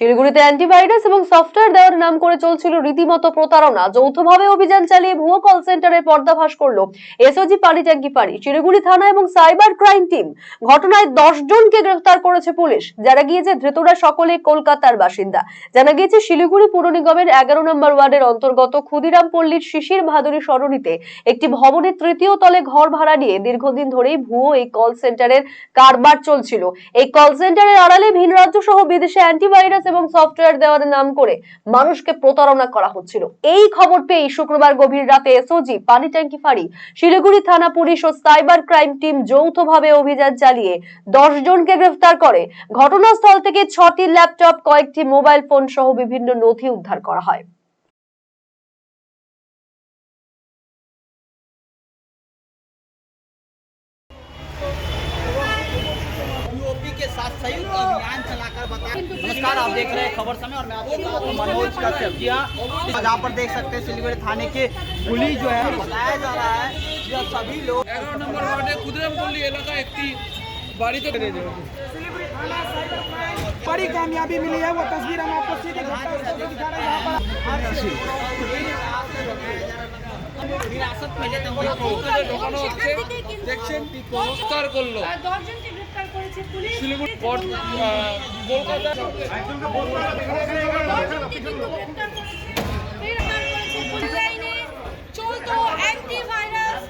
শিলিগুড়িতে অ্যান্টিভাইরাস এবং সফটওয়্যার দেওয়ার নাম করে চলছিল রীতিমতো প্রতারণা। যৌথভাবে অভিযান চালিয়ে ভুয়ো কল সেন্টারের পর্দাফাশ করল এসওজি পানি ট্যাঙ্কি শিলিগুড়ি থানা এবং সাইবার ক্রাইম টিম ঘটনায় দশ জনকে গ্রেফতার করেছে পুলিশ। যারা গিয়েছে, ধৃতরা সকলে কলকাতার বাসিন্দা। জানা গিয়েছে, শিলিগুড়ি পুর নিগমের এগারো নম্বর ওয়ার্ডের অন্তর্গত ক্ষুদিরাম পল্লীর শিশির ভাদুরী সরণিতে একটি ভবনের তৃতীয় তলে ঘর ভাড়া নিয়ে দীর্ঘদিন ধরেই ভুয়ো এই কল সেন্টারের কারবার চলছিল। এই কল সেন্টারের আড়ালে ভিন রাজ্য সহ বিদেশে অ্যান্টিভাইরাস এবং সফটওয়্যার দেওয়ার নাম করে মানুষকে প্রতারণা করা হচ্ছিল। এই খবর পেয়ে শুক্রবার গভীর রাতে এসওজি, পানি ট্যাঙ্কি ফাড়ি, শিলিগুড়ি থানা পুলিশ ও সাইবার ক্রাইম টিম যৌথভাবে অভিযান চালিয়ে দশ জনকে গ্রেফতার করে। ঘটনাস্থল থেকে ছটি ল্যাপটপ, কয়েকটি মোবাইল ফোন সহ বিভিন্ন নথি উদ্ধার করা হয়। संयुक्त तो अभियान चलाकर बताया नमस्कार आप देख रहे हैं खबर समय और मैं आपको मनोज का देख सकते हैं थाने के पुलिस जो है बताया जा रहा है सभी लोग नंबर बड़ी कामयाबी मिली है वो तस्वीर हम आपको सीधे दिखा रहे विरासत में लेते हैं শিলিগুড়ি কলকাতা। চলতো অ্যান্টিভাইরাস